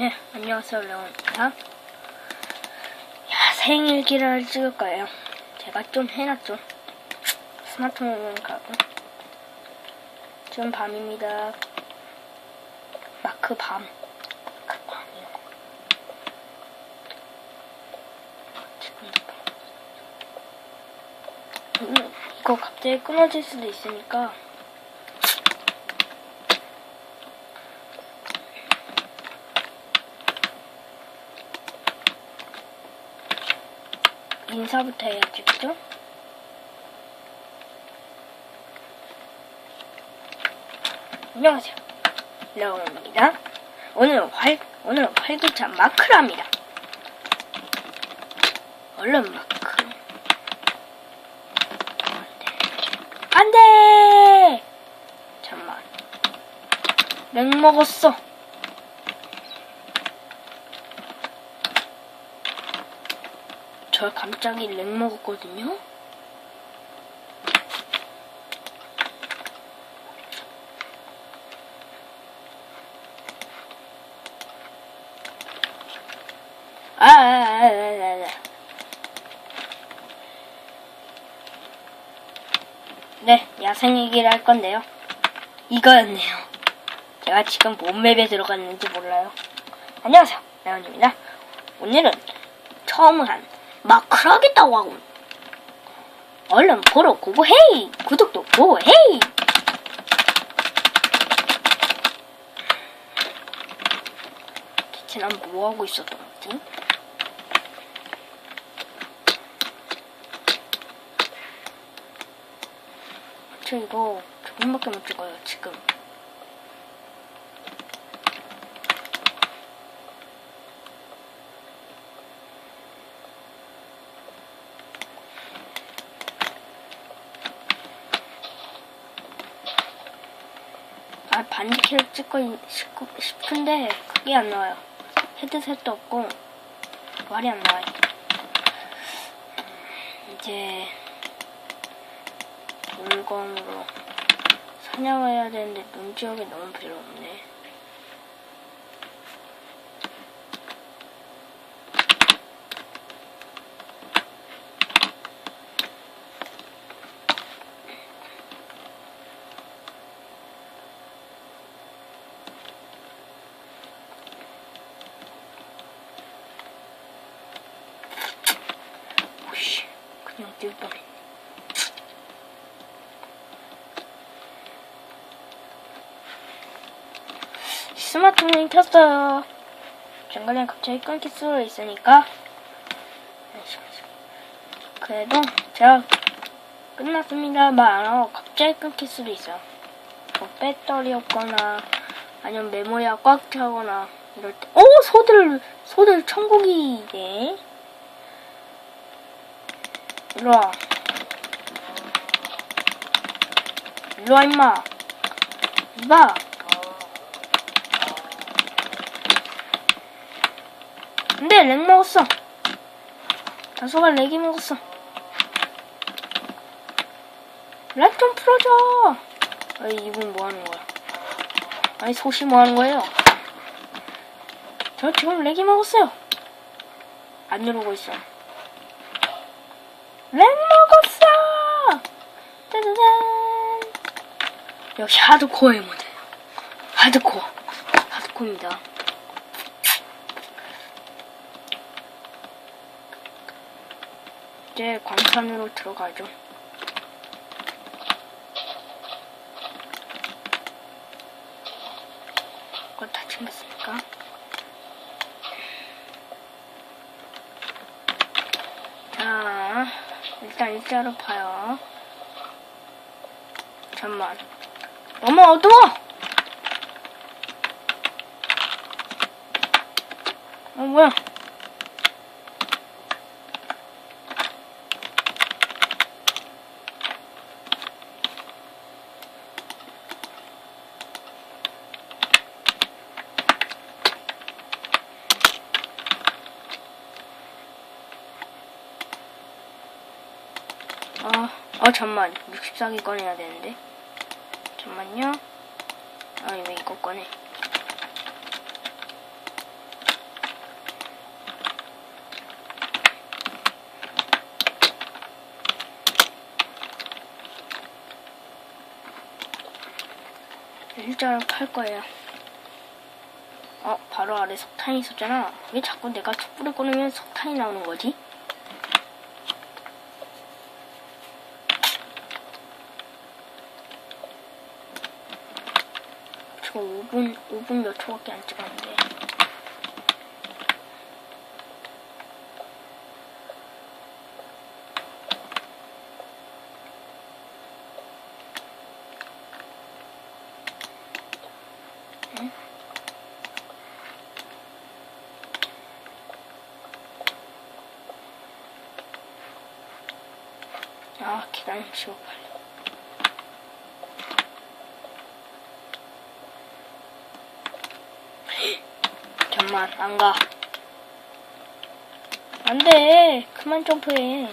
네, 안녕하세요, 레온입니다. 야, 생일기를 찍을 거예요. 제가 좀 해놨죠. 스마트폰 가고. 지금 밤입니다. 마크 밤. 마크 밤. 음, 이거 갑자기 끊어질 수도 있으니까. 인사부터 해야지, 그죠? 안녕하세요. 레오입니다. 오늘은 활, 오늘은 활기찬 마크랍니다. 얼른 마크. 안 돼! 잠만. 렉 먹었어. 저 갑자기 렉 먹었거든요? 아, 아, 아, 아, 아, 아. 네, 야생 얘기를 할 건데요. 이거였네요. 제가 지금 뭔 맵에 들어갔는지 몰라요. 안녕하세요, 레온입니다. 오늘은 처음 한 마크라겠다고 하고. 얼른 보러 고고 헤이. 구독도 고고 헤이. 대체 난 뭐하고 있었던 거지? 저 이거 조금밖에 못 찍어요 지금 아 반지키를 찍고 싶은데 그게 안 나와요. 헤드셋도 없고 말이 안 나와요. 이제 물건으로 사냥을 해야 되는데 눈 지역이 너무 필요 없네 오씨 그냥 뛸 뻔했네 스마트폰이 켰어요. 중간에 갑자기 끊길 수도 있으니까. 그래도 제가 끝났습니다. 말 안 하고 갑자기 끊길 수도 있어요. 뭐 배터리 없거나 아니면 메모리가 꽉 차거나 이럴 때. 오! 소들, 소들 천국이네. 일로와. 일로와, 임마. 이봐. 근데 렉 먹었어. 다소가 렉이 먹었어. 렉 좀 풀어줘. 아니 이분 뭐 하는 거야? 아니 소시 뭐 하는 거예요? 저 지금 렉이 먹었어요. 안 누르고 있어. 렉 먹었어. 짜자잔. 역시 하드코어의 모드. 하드코어. 하드코어입니다. 이제 광산으로 들어가죠. 이거 다 챙겼으니까. 자, 일단 일자로 봐요. 잠만. 너무 어두워! 어, 뭐야? 잠만 64개 꺼내야 되는데 잠만요 아니 왜 이거 꺼내 일자로 팔 거예요. 어, 바로 아래 석탄이 있었잖아. 왜 자꾸 내가 촛불을 꺼내면 석탄이 나오는 거지? 5분 몇 초밖에 안 찍었는데. 아, 계단 치워 빨리. 잠만, 안 가. 안 돼. 그만 점프해.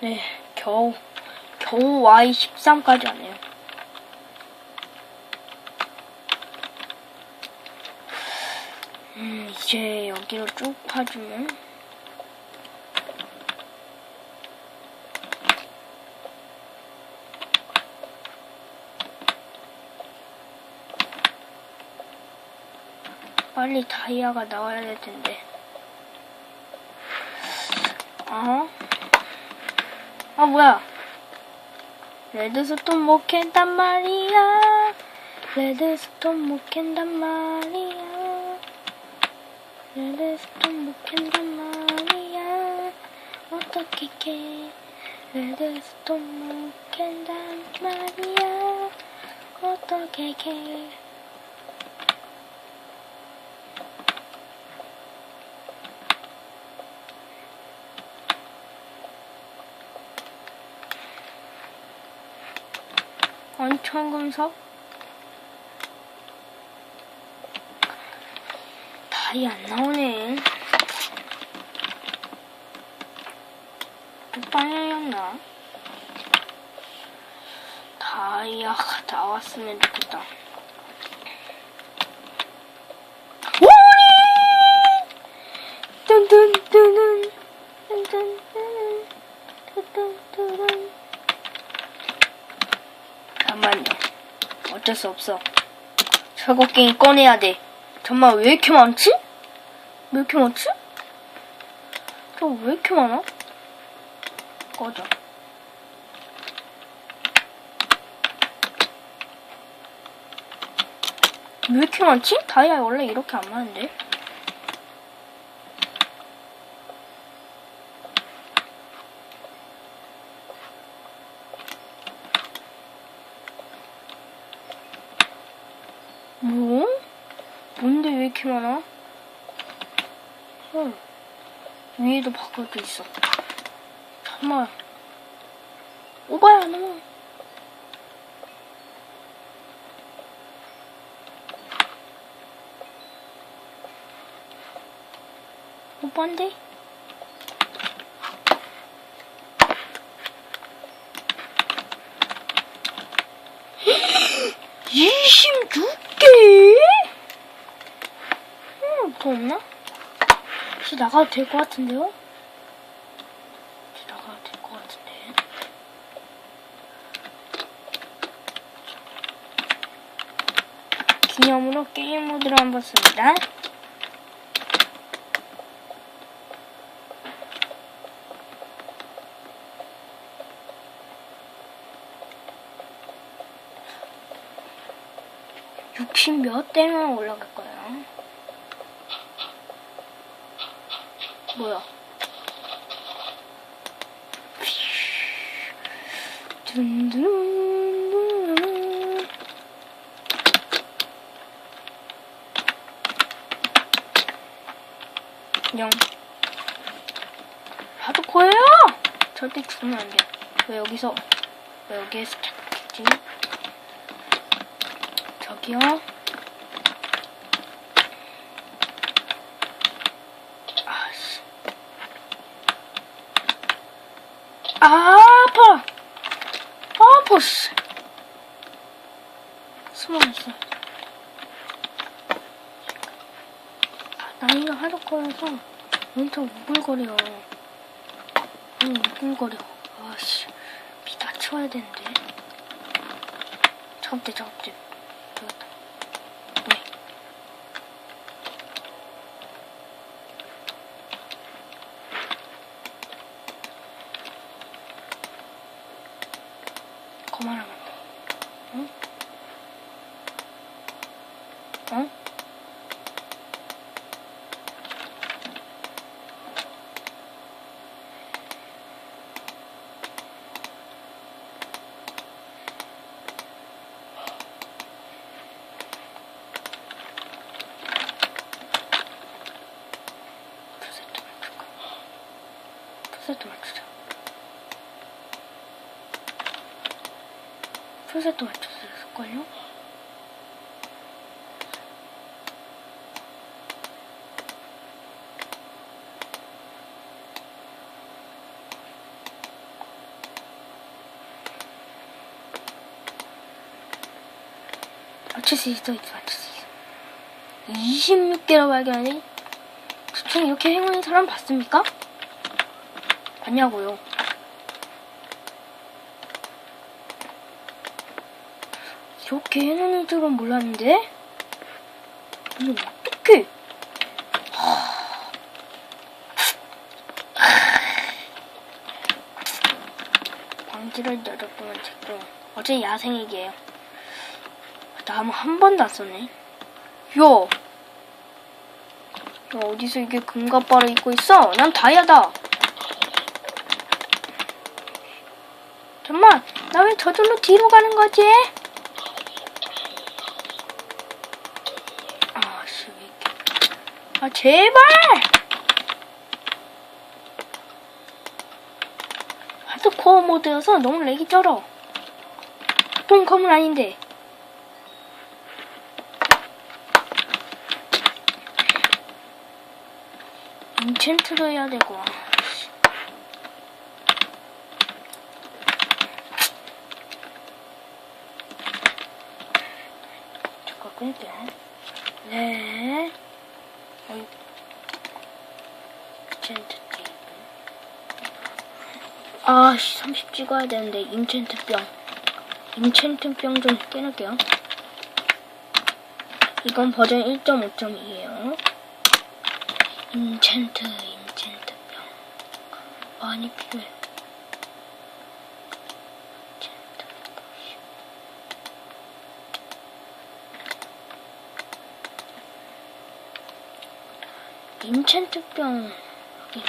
네, 겨우, 겨우 Y13까지 하네요. 음, 이제 여기로 쭉 파주면. 빨리 다이아가 나와야 될 텐데. 어? 아, 뭐야. 레드스톤 못 캔단 말이야. 레드스톤 못 캔단 말이야. 레드스톤 못 캔단 말이야. 어떻게 캐? 레드스톤 못 캔단 말이야. 어떻게 캐? 원천 금속 달이 안 나오네. 또 방향이었나? 다이아가 나왔으면 좋겠다. 오니! 뚠뚠뚠뚠 뚠뚠뚠뚠 뚠뚠뚠뚠 잠만요. 어쩔 수 없어. 철곡갱이 꺼내야 돼. 정말 왜 이렇게 많지? 왜 이렇게 많지? 저왜 이렇게 많아? 꺼져. 왜 이렇게 많지? 다이아 원래 이렇게 안 많은데? 뭐? 뭔데 왜 이렇게 많아? 헐. 바꿔도 있어. 정말. 오바야, 너. 오빠인데? 더 없나? 혹시 나가도 될 것 같은데요? 혹시 나가도 될 것 같은데. 기념으로 게임 모드로 한번 씁니다. 육십 몇 대면 올라갈 거예요. 뭐야? 둔둔둔. 영. 하드코어예요! 절대 죽으면 안 돼. 왜 여기서, 왜 여기에서 찾지? 저기요. 아씨. 아, 아파. 아, 아파, 씨. 숨어있어. 나이가 하드코어라서 엄청 우글거려. 응, 우글거려. 아씨. 비다 치워야 되는데. 작업대, 작업대. 되겠다. 네. 그만하면 돼. 응? 응? 풀세트 맞출까? 풀세트 맞추자. 풀세트 맞췄을걸요? 맞출 수 있어, 맞출 수 있어. 26개로 발견하니? 대충 이렇게 행운인 사람 봤습니까? 봤냐고요. 이렇게 행운인 줄은 몰랐는데? 이거 어떡해? 방지를 열었구만, 책도. 어제 야생이게요. 나무 한 번도 안 썼네. 야! 야, 어디서 이게 금갑바를 입고 있어? 난 다이아다. 정말 나 왜 저절로 뒤로 가는 거지? 아씨 아 제발! 하드코어 모드여서 너무 렉이 쩔어. 보통 검은 아닌데. 인챈트로 해야 되고. 잠깐 끊을게. 네. 어이. 인챈트 테이프. 아씨, 30 찍어야 되는데, 인챈트 병. 인챈트 병 좀 깨놓을게요. 이건 버전 1.5.2에요. 인챈트, 인챈트 병. 많이 필요해. 인챈트 포션. 인챈트 병. 여기.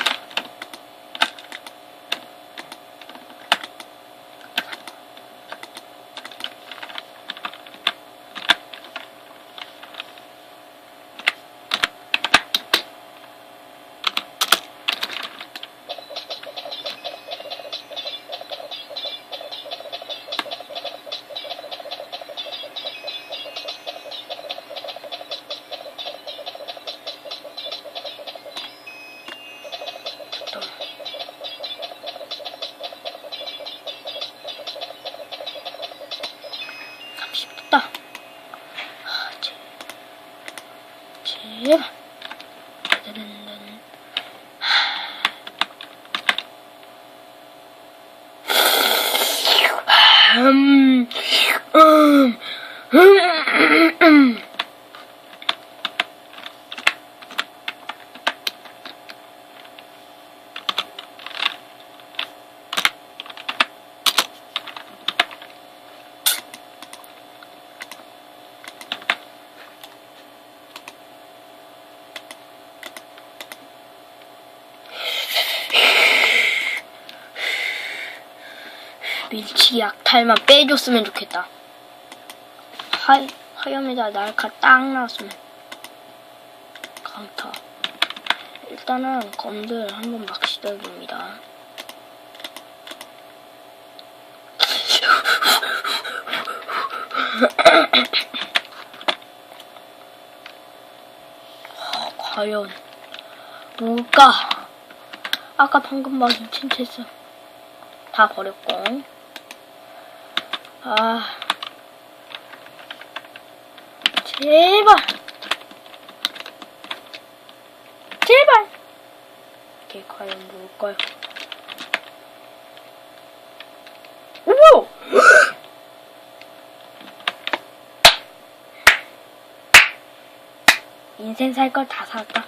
잠깐만. 삼십 됐다. 아, 제, 제발. 따다단단. 하. 음, 음, 음, 음. 밀치기 약탈만 빼줬으면 좋겠다. 하, 하염에다 날카 딱 나왔으면. 강타. 일단은 검들 한번 막 시도해봅니다. 어, 과연 뭘까? 아까 방금 막 인챈트했어. 다 버렸고. 아 제발 제발 이게 과연 뭘까요? 오! 인생 살 걸 다 살까?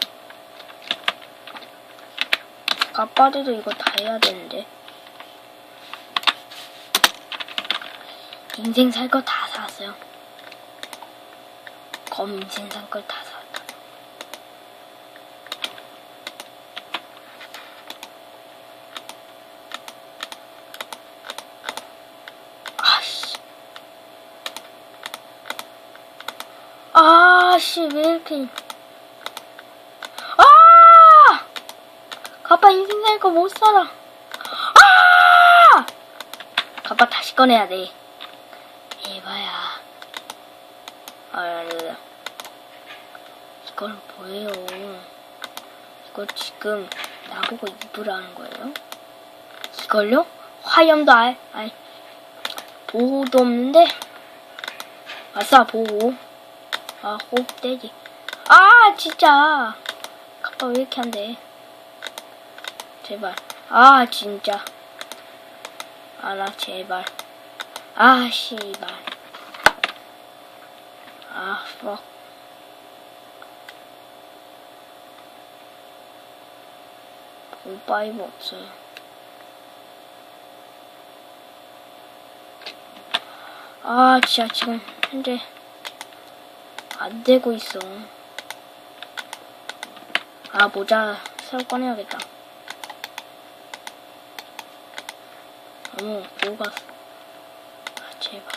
아빠들도 이거 다 해야 되는데. 인생 살 거다 샀어요. 검 인생 살 걸다 샀다. 아씨. 아씨, 왜 이렇게. 아! 가빠 인생 살 거 못 살아. 아! 가빠 다시 꺼내야 돼. 에바야. 아, 네. 이걸 뭐예요? 이거 지금 나보고 입으라는 거예요? 이걸요? 화염도 알, 알, 보호도 없는데? 아싸, 보호. 아, 호흡대지. 아, 진짜. 가빠 왜 이렇게 안 돼? 제발. 아, 진짜. 아, 나 제발. 아, 씨발. 아, 뭐. 볼바이브 없어요. 아, 진짜 지금 현재 안 되고 있어. 아, 모자 새로 꺼내야겠다. 어머, 뭐가. 아, 제발.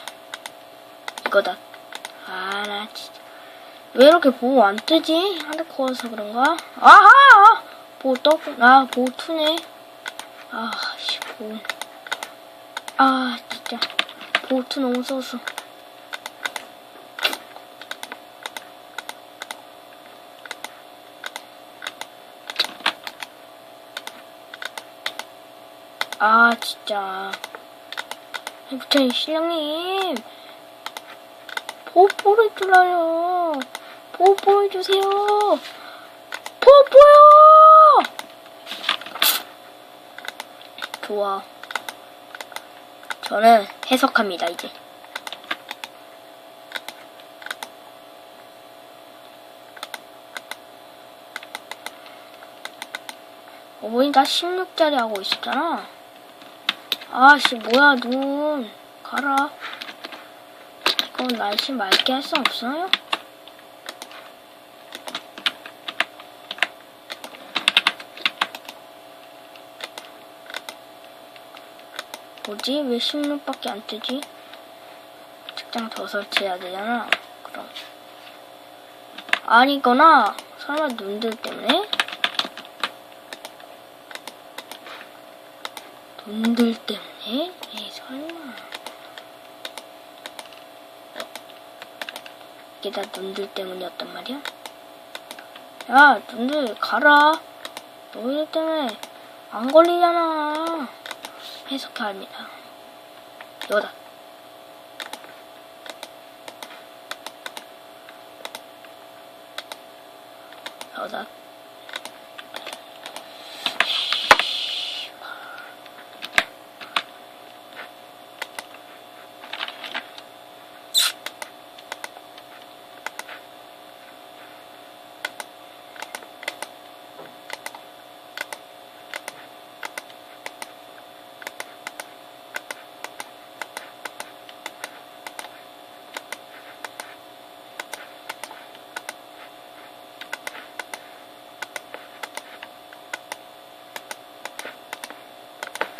이거다. 아, 나 진짜. 왜 이렇게 보호 안 뜨지? 커서 그런가? 아하! 보호 떴구, 아, 보호 투네. 아, 씨, 보호. 아, 진짜. 보호 투 너무 써서. 아, 진짜. 부처님, 신령님. 보호를 줄라요. 보호 해주세요. 보호요! 좋아. 저는 해석합니다, 이제. 어머니 나 16짜리 하고 있었잖아. 아씨 뭐야 눈 가라. 이건 날씨 맑게 할 수 없어요? 뭐지? 왜 16밖에 안 뜨지? 책장 더 설치해야 되잖아. 그럼. 아니거나, 설마 눈들 때문에? 눈들 때문에? 에이, 설마. 이게 다 눈들 때문이었단 말이야? 야, 눈들 가라. 너희들 때문에 안 걸리잖아. 해석해야 합니다. 이거다. 이거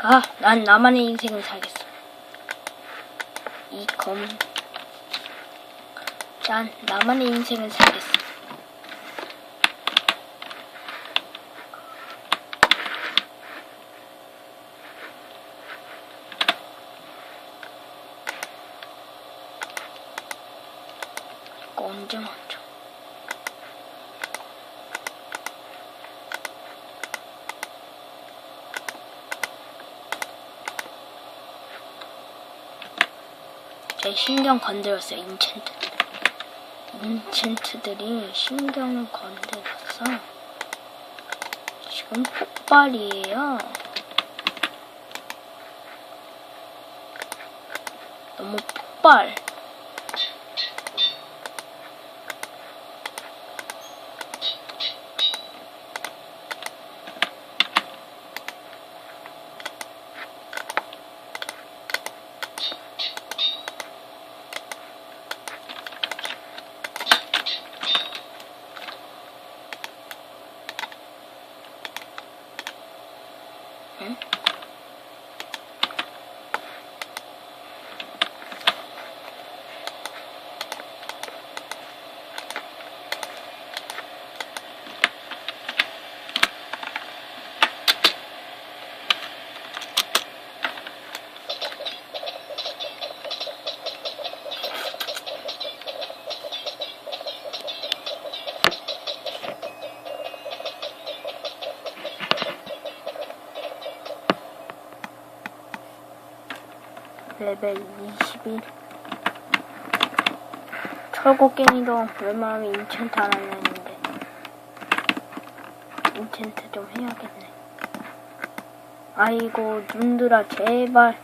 다. 가, 난 나만의 인생을 살겠어. 이 검. 난 나만의 인생을 살겠어. 이거 언제 맞죠? 제 신경 건드렸어요, 인챈트. 인챈트들이 신경을 건드려서 지금 폭발이에요. 너무 폭발. 레벨 21 철곡갱이도 웬만하면 인챈트 안 하려 했는데. 인챈트 좀 해야겠네. 아이고 눈들아 제발.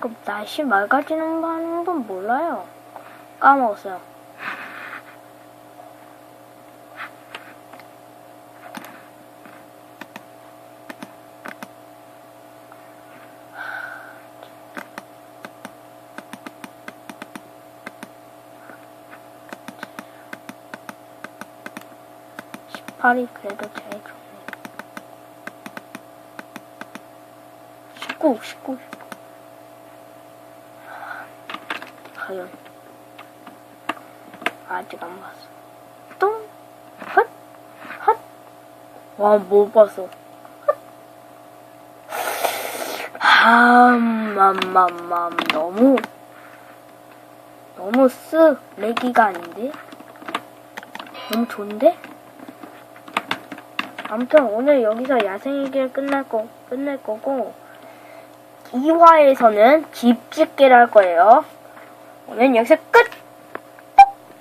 그럼 날씨 맑아지는 방법은 몰라요. 까먹었어요 팔이 그래도 제일 좋네. 19, 19, 19. 과연. 아직 안 봤어. 똥, 헛, 헛. 와, 못 봤어. 함맘맘맘 너무 너무 쓱 내기가 아닌데 너무 좋은데? 아무튼 오늘 여기서 야생이길 끝날 거 끝낼 거고 2화에서는 집 짓기를 할 거예요. 오늘 여기서 끝!